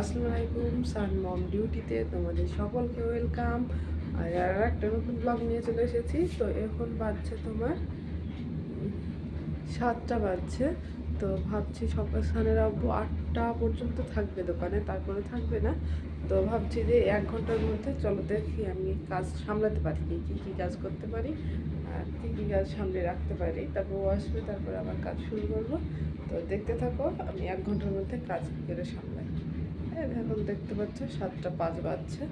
আসসালামু আলাইকুম, সান মম ডিউটিতে তোমাদের সকলকে ওয়েলকাম। আর আর একটা নতুন ব্লগ নিয়ে চলে এসেছি। তো এখন বাজছে তোমার সাতটা বাজছে। তো ভাবছি সকাল সানের আব্বু আটটা পর্যন্ত থাকবে দোকানে, তারপরে থাকবে না। তো ভাবছি যে এক ঘণ্টার মধ্যে, চলো দেখি আমি কাজ সামলাতে পারি কি, কী কী কাজ করতে পারি, আর কী কী কাজ সামনে রাখতে পারি। তারপর ও আসবে, তারপরে আবার কাজ শুরু করব। তো দেখতে থাকো, আমি এক ঘণ্টার মধ্যে কাজ করে সামলাই এই এখন দেখতে সাতটা পাঁচ বাজছে।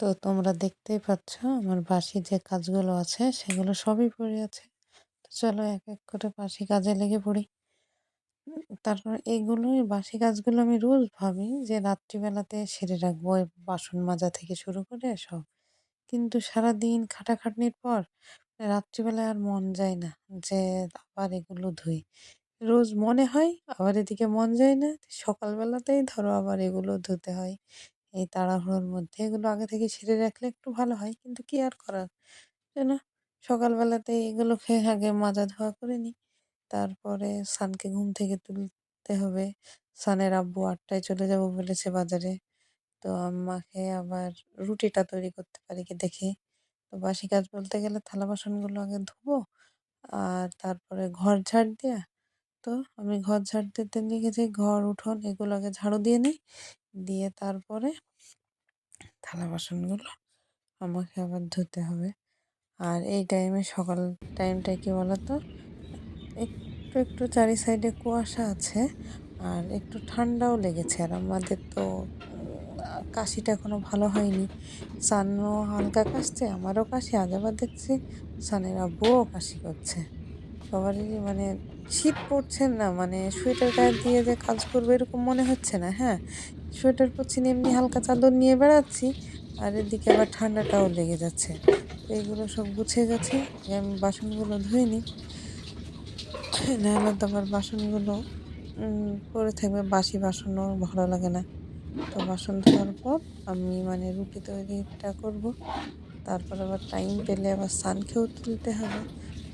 তো তোমরা দেখতেই পাচ্ছ আমার বাসি যে কাজগুলো আছে সেগুলো সবই পড়ে আছে। তো চলো এক এক করে বাসি কাজে লেগে পড়ি। তারপর এইগুলোই বাসি কাজগুলো আমি রোজ ভাবি যে রাত্রিবেলাতে সেরে রাখব বাসন মাজা থেকে শুরু করে সব। কিন্তু সারাদিন খাটাখাটনির পর রাত্রিবেলায় আর মন যায় না যে আবার এগুলো ধুই। রোজ মনে হয়, আবার এদিকে মন যায় না। সকালবেলাতেই ধরো আবার এগুলো ধুতে হয়। এই তাড়াহুড়োর মধ্যে এগুলো আগে থেকে সেরে রাখলে একটু ভালো হয়, কিন্তু কি আর করার? তাই না? সকালবেলাতে এগুলো খেয়ে আগে মাজা ধোয়া করে নিই। তারপরে সানকে ঘুম থেকে তুলতে হবে। সানের আব্বু আটটায় চলে যাব বলেছে বাজারে। তো আমাকে আবার রুটিটা তৈরি করতে পারি কি দেখি। তো বাসি কাজ বলতে গেলে থালা বাসনগুলো আগে ধুবো, আর তারপরে ঘর ঝাড় দেয়া তো আমি ঘর ঝাড় দিতে লিখেছি ঘর, উঠোন এগুলো আগে ঝাড়ু দিয়ে নিই। দিয়ে তারপরে থালা বাসনগুলো আমাকে আবার ধুতে হবে। আর এই টাইমে সকাল টাইমটা কি বলতো? একটু একটু চারি সাইডে কুয়াশা আছে আর একটু ঠান্ডাও লেগেছে আর আমাদের তো কাশিটা এখনও ভালো হয়নি। সানও হালকা কাশছে, আমারও কাশি, আজ আবার দেখছি সানের আব্বুও কাশি করছে। সবারই মানে শীত পড়ছে না মানে সোয়েটার গায়ে দিয়ে যে কাজ করব এরকম মনে হচ্ছে না হ্যাঁ? সোয়েটার পরছি এমনি হালকা চাদর নিয়ে বেড়াচ্ছি, আর এদিকে আবার ঠান্ডাটাও লেগে যাচ্ছে। এইগুলো সব গুছিয়ে গেছে আমি বাসনগুলো ধুয়ে নিই নাহলে তো আবার বাসনগুলো পরে থাকবে, বাসি বাসনও ভালো লাগে না। তো বাসন ধোয়ার পর আমি মানে রুটি তৈরিটা করব, তারপর আবার টাইম পেলে আবার সানকেও তুলতে হবে।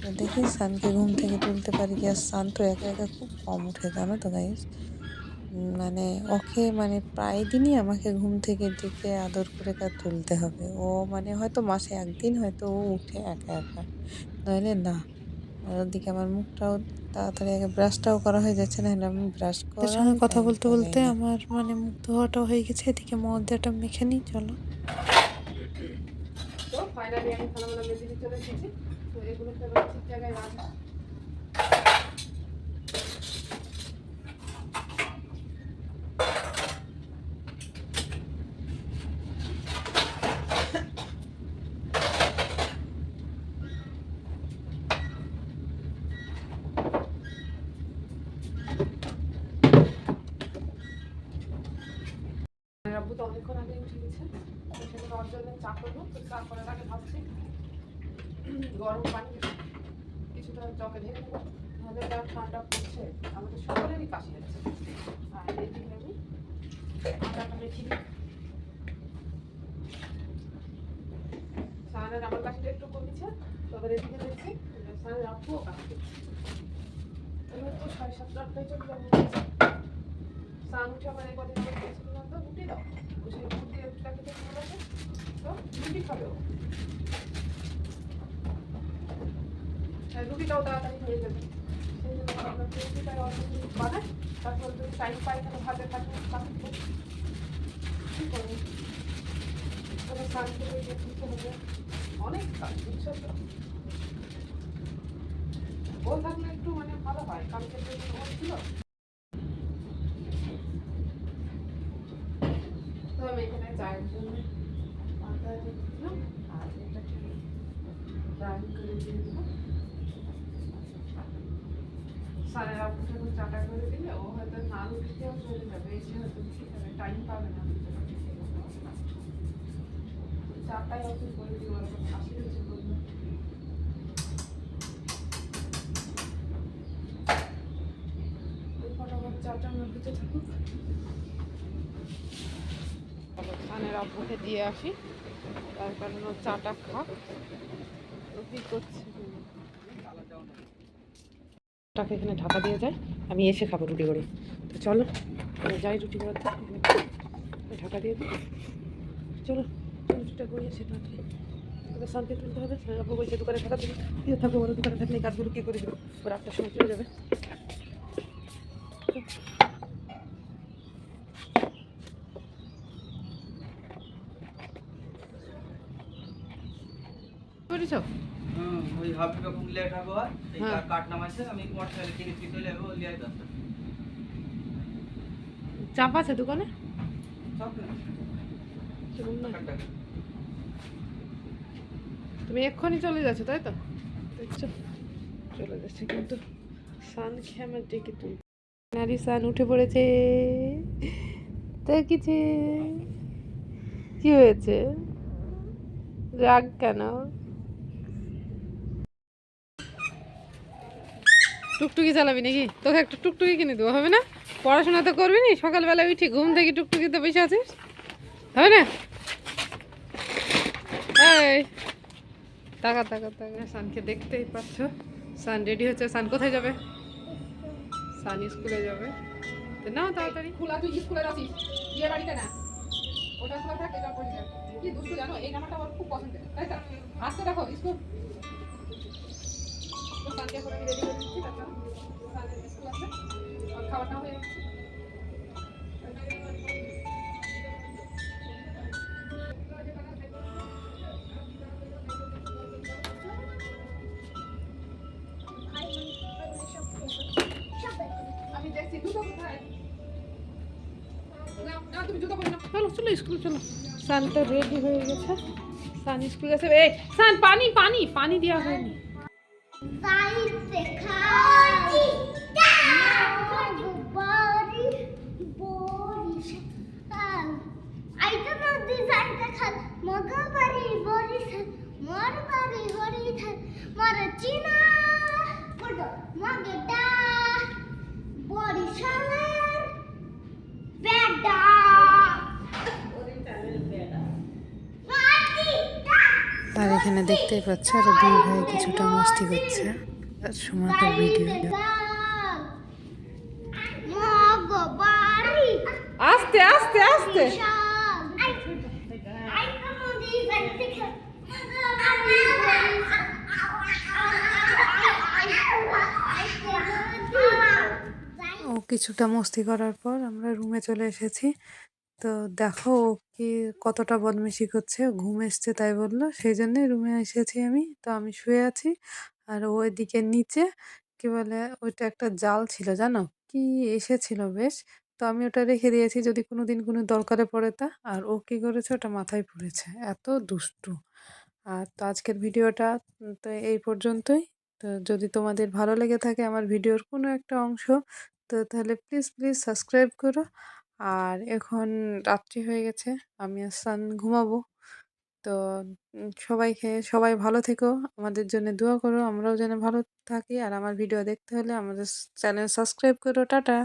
দেখি সানকে ঘুম থেকে তুলতে পারি কি? আর সান তো একা একা খুব কম উঠে জানো তো গাইস মানে ওকে মানে প্রায় দিনই আমাকে ঘুম থেকে ডেকে আদর করে তার তুলতে হবে। ও মানে হয়তো মাসে একদিন হয়তো ও উঠে একা একা। নইলে না। আর ওদিকে আমার মুখটাও তাড়াতাড়ি আগে ব্রাশটাও করা হয়ে যাচ্ছে না হলে আমি ব্রাশ করার সঙ্গে কথা বলতে বলতে আমার মানে মুখ ধোয়াটাও হয়ে গেছে এদিকে ময়দাটা মেখে নিই চলো। তো ফাইনালি আমি মেজে দিয়ে চলে এসেছি। এগুলোকে ঠিক জায়গায় রাখব। তো অনেকক্ষণ আগে উঠে গেছে। তো ওর জন্য চা করব, তো চা করার আগে ভাবছি। গরম পানি কিছুটা চকে ঢেলে নাহলে যা ঠান্ডা পড়ছে। আমাদের সকলেরই কাশি আছে আর এইদিকে আমি আটাটা মেখে দিই সানের আমার কাশিটা একটু কমেছে, তবে এদিকে দেখছি সানের আব্বুও কাশি এবার তো সাড়ে সাতটা আটটায় চলে যাব। সান উঠে আমার এই কদিন আগে বলছিল তো রুটি দাও। সেই রুটি একটা খেতে ভালো লাগে তো রুটি খাবে রুটিটাও তাড়াতাড়ি হয়ে যাবে। সেই জন্য আমরা রুটিটাই অল্প কিছু বানাই, তারপর যদি টাইম পাই তাহলে ভাজে থাকে কাটবো কী করব সান থেকে গিয়ে দিতে হবে অনেক কাজ, বুঝছ তো? ও থাকলে একটু মানে ভালো হয়, কালকে তো ওর ছিল আমি এখানে চায়ের জন্য আদা দিয়ে দিলাম, আর এটাকে ব্রাউন করে দিয়ে দিলাম। সাড়ে আটটা যখন চাটা করে দিলে ও হয়তো না রুটিতেও চলে যাবে এসে হয়তো সেখানে টাইম পাবে না চাটাই অফিস করে দিব হাসি হচ্ছে ওই ফটাফট চাটা হতে থাকুক। খানের আব্বুকে দিয়ে আসি। তার কারণ ও চাটা খাক। কি করছে? টাকা এখানে ঢাকা দিয়ে যায়, আমি এসে খাব রুটি করে। তো চলো যাই রুটি করাতে ঢাকা দিয়ে দিই। চলো, রুটিটা করে এসে তাড়াতাড়ি শান্তি তুলতে হবে আপু বলছে দোকানে থাকা দিবে। দিয়ে থাকব ওরা দোকানে থাকলে কাজগুলো কী করে দেবে? ওরা আটটার সময় চলে যাবে। করেছ? ওই হাবি কখন লেট হবে আর এই হ্যাঁ। কাঠ নামাইছে আমি মোটরসাইকেল কিনে চলে যাব লিয়াই দশটা চাপ আছে দোকানে? না। তুমি এক্ষুনি চলে যাচ্ছ তাই তো? দেখছ? চলে যাচ্ছে কিন্তু সান খেয়ে আমার ডেকে তুল নারী সান উঠে পড়েছে। দেখেছে। কি হয়েছে? রাগ কেন? টুকটুকি চালাবি নাকি? তোকে একটা টুকটুকি কিনে দেবো, হবে না? পড়াশোনা তো করবি নি, সকালবেলা উঠি ঘুম থেকে টুকটুকিতে বসে আছিস, হবে না? টাকা টাকা টাকা সানকে দেখতেই পাচ্ছ। সান রেডি হচ্ছে, সান কোথায় যাবে? সান স্কুলে যাবে। তো নাও তাড়াতাড়ি। খোলা, তুই স্কুলে আছিস বিয়ে বাড়িতে না? ওটা খোলা থাক যা কি দুষ্টু জানো? এই নাম্বারটা আমার খুব পছন্দের। তাই তো? আসতে দেখো, স্কুল। আর খাওয়াটা হয়ে গেছে আমি দেখছি দুটো কোথায়? না না তুমি জুতো পরে চলো চলো স্কুল চলো। সান তো রেডি হয়ে গেছে। সান স্কুল গেছে। এই সান পানি পানি পানি দেওয়া হয়নি। বড়ি বড়ি আইতো নদী যাইতে খাল। মগা বাড়ি বড়ি মোর বাড়ি হরি থাল। মোর চিনা বড় মগটা বড়ি শালের বেডা। আর এখানে দেখতেই পাচ্ছ আর দুই ভাই কিছুটা মস্তি করছে। আর সময়কার ভিডিও আস্তে আস্তে আস্তে। ও, কিছুটা মস্তি করার পর আমরা রুমে চলে এসেছি। তো দেখো ও কি কতটা বদমাইশি করছে। ঘুম এসছে তাই বলল। সেই জন্যে রুমে এসেছি আমি। তো আমি শুয়ে আছি। আর ও নিচে, কি বলে, ওইটা একটা জাল ছিল, জানো? কি এসেছিল বেশ। তো আমি ওটা রেখে দিয়েছি যদি কোনো দিন কোনো দরকারে পড়ে তা। আর ও কী করেছে? ওটা মাথায় পড়েছে। এত দুষ্টু। আর তো আজকের ভিডিওটা তো এই পর্যন্তই। তো যদি তোমাদের ভালো লেগে থাকে আমার ভিডিওর কোনো একটা অংশ তো তাহলে প্লিজ প্লিজ সাবস্ক্রাইব করো। আর এখন রাত্রি হয়ে গেছে আমি আর সান ঘুমাবো। তো উম, সবাইকে সবাই ভালো থেকো। আমাদের জন্য দোয়া করো। আমরাও যেন ভালো থাকি। আর আমার ভিডিও দেখতে হলে আমাদের চ্যানেল সাবস্ক্রাইব করো। টাটা।